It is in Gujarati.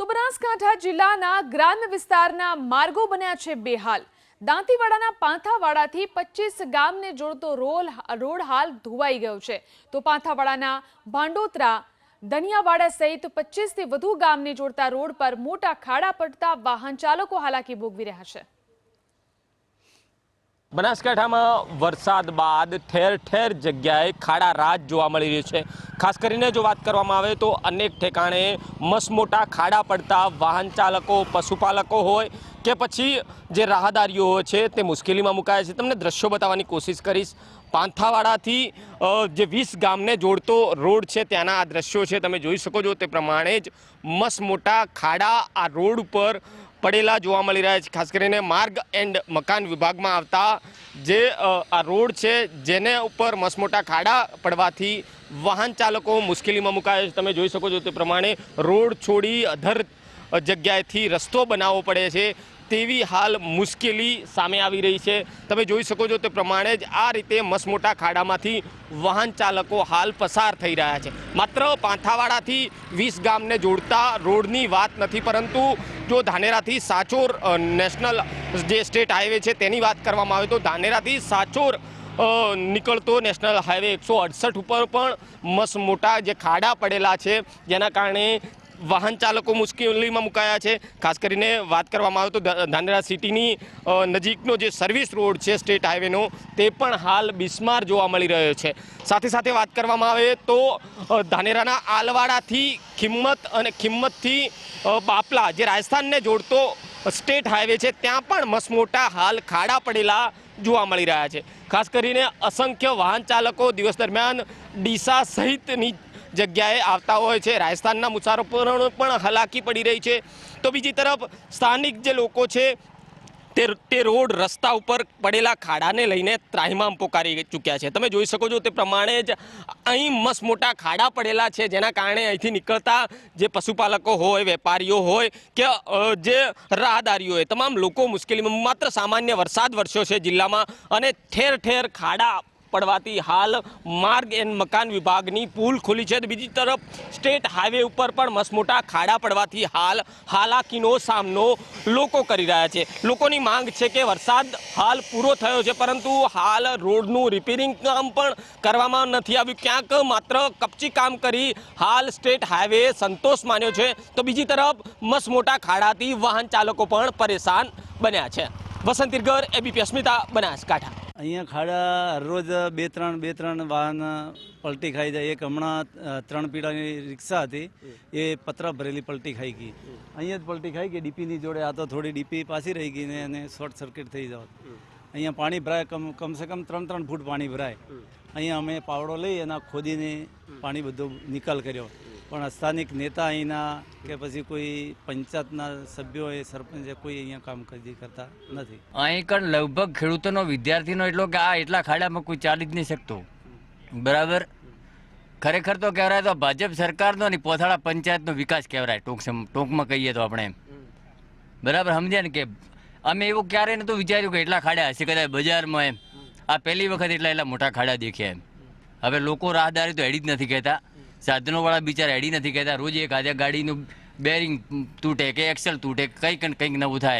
તો બનાસકાંઠા જિલ્લાના ગ્રામ્ય વિસ્તારના માર્ગો બન્યા છે બેહાલ. દાંતીવાડાના પાંથાવાડાથી પચીસ ગામને જોડતો રોલ રોડ હાલ ધોવાઈ ગયો છે. તો પાંથાવાડાના ભાંડોતરા, દનિયાવાડા સહિત પચીસથી વધુ ગામને જોડતા રોડ પર મોટા ખાડા પડતા વાહન ચાલકો હાલાકી ભોગવી રહ્યા છે. બનાસકાંઠામાં વરસાદ બાદ ઠેર ઠેર જગ્યાએ ખાડા રાત જોવા મળી રહ્યું છે. ખાસ કરીને જો વાત કરવામાં આવે તો અનેક ઠેકાણે મસમોટા ખાડા પડતા વાહન ચાલકો, પશુપાલકો હોય કે પછી જે રાહદારીઓ છે તે મુશ્કેલીમાં મુકાયા છે. તમને દ્રશ્યો બતાવવાની કોશિશ કરીશ. પાંથાવાડાથી જે વીસ ગામને જોડતો રોડ છે ત્યાંના આ દ્રશ્યો છે. તમે જોઈ શકો છો તે પ્રમાણે જ મસમોટા ખાડા આ રોડ ઉપર પડેલા જોવા મળી રહ્યા છે. ખાસ કરીને માર્ગ એન્ડ મકાન વિભાગમાં આવતા જે આ રોડ છે, જેને ઉપર મસમોટા ખાડા પડવાથી વાહન ચાલકો મુશ્કેલીમાં મુકાયા છે. તમે જોઈ શકો છો તે પ્રમાણે રોડ છોડી અધર જગ્યાએથી રસ્તો બનાવવો પડે છે. તેવી હાલ મુશ્કેલી સામે આવી રહી છે. તમે જોઈ શકો છો તે પ્રમાણે જ આ રીતે મસમોટા ખાડામાંથી વાહન ચાલકો હાલ પસાર થઈ રહ્યા છે. માત્ર પાંથાવાડાથી વીસ ગામને જોડતા રોડની વાત નથી, પરંતુ જો ધાનેરાથી સાચોર નેશનલ જે સ્ટેટ હાઈવે છે તેની વાત કરવામાં આવે તો ધાનેરાથી સાચોર નીકળતો નેશનલ હાઈવે એકસો અડસઠ ઉપર પણ મસ્ત મોટા જે ખાડા પડેલા છે, જેના કારણે વાહન ચાલકો મુશ્કેલીમાં મુકાયા છે. ખાસ કરીને વાત કરવામાં આવે તો ધાનેરા સિટીની નજીકનો જે સર્વિસ રોડ છે, સ્ટેટ હાઈવેનો, તે પણ હાલ બિસ્માર જોવા મળી રહ્યો છે. સાથે સાથે વાત કરવામાં આવે તો ધાનેરાના આલવાડાથી ખિંમત અને ખિંમતથી બાપલા જે રાજસ્થાનને જોડતો સ્ટેટ હાઈવે છે, ત્યાં પણ મસમોટા હાલ ખાડા પડેલા જોવા મળી રહ્યા છે. ખાસ કરીને અસંખ્ય વાહન ચાલકો દિવસ દરમિયાન ડીસા સહિતની જગ્યાએ આવતા હોય છે. રાજસ્થાનના મુસાફરોને પણ હલાકી પડી રહી છે. તો બીજી તરફ સ્થાનિક જે લોકો છે, તે તે રોડ રસ્તા ઉપર પડેલા ખાડાને લઈને ત્રાહિમામ પોકારી ચૂક્યા છે. તમે જોઈ શકો છો તે પ્રમાણે જ અહીં મસ્ત મોટા ખાડા પડેલા છે, જેના કારણે અહીંથી નીકળતા જે પશુપાલકો હોય, વેપારીઓ હોય કે જે રાહદારીઓ હોય, તમામ લોકો મુશ્કેલીમાં, માત્ર સામાન્ય વરસાદ વરસ્યો છે જિલ્લામાં અને ઠેર ઠેર ખાડા પડવાથી હાલ માર્ગ એન્ડ મકાન વિભાગની પુલ ખુલી છે. બીજી તરફ સ્ટેટ હાઈવે ઉપર પણ મસમોટા ખાડા પડવાથી હાલ હાલાકીનો સામનો લોકો કરી રહ્યા છે. લોકોની માંગ છે કે વરસાદ હાલ પૂરો થયો છે, પરંતુ હાલ રોડનું રિપેરિંગ કામ પણ કરવામાં નથી આવ્યું. ક્યાંક માત્ર કપચી કામ કરી હાલ સ્ટેટ હાઈવે સંતોષ માન્યો છે. તો બીજી તરફ મસમોટા ખાડાથી વાહન ચાલકો પણ પરેશાન બન્યા છે. વસંત ઇરગર એબીપી અસ્મિતા બનાસકાંઠા. અહીંયા ખાડા હરરોજ બે ત્રણ બે ત્રણ વાહન પલટી ખાઈ જાય. એક હમણાં ત્રણ પીડાની રિક્ષા હતી. એ પતરા ભરેલી પલટી ખાઈ ગઈ. અહીંયા જ પલટી ખાઈ ગઈ ડીપીની જોડે. આ તો થોડી ડીપી પાછી રહી ગઈ ને એને શોર્ટ સર્કિટ થઈ જાવ. અહીંયા પાણી ભરાય કમ કમસે કમ ત્રણ ત્રણ ફૂટ પાણી ભરાય. અહીંયા અમે પાવડો લઈ એના ખોદીને પાણી બધો નિકાલ કર્યો. પણ સ્થાનિક નેતા અહીંના કે પછી કોઈ પંચાયતના સભ્યો એ સરપંચે કોઈ અહીંયા કામ કરી કરતા નથી. અહીં કણ લગભગ ખેડૂતોનો, વિદ્યાર્થીનો એટલો કે આ એટલા ખાડામાં કોઈ ચાલી જ નહીં શકતો. બરાબર? ખરેખર તો કહેવાય તો ભાજપ સરકારનો અને પોથાળા પંચાયતનો વિકાસ કહેવાય, ટૂંક ટૂંકમાં કહીએ તો આપણે. બરાબર? સમજ્યા ને કે અમે એવું ક્યારેય નહોતું વિચાર્યું કે એટલા ખાડા હશે, કદાચ બજારમાં એમ. આ પહેલી વખત એટલા એટલા મોટા ખાડા દેખ્યા એમ. હવે લોકો રાહદારી તો એડી જ નથી કહેતા. સાધનોવાળા બિચારા હેડી નથી કહેતા. રોજ એક આજે ગાડીનું બેરિંગ તૂટે કે એક્સેલ તૂટે કંઈક ને કંઈક નવું થાય.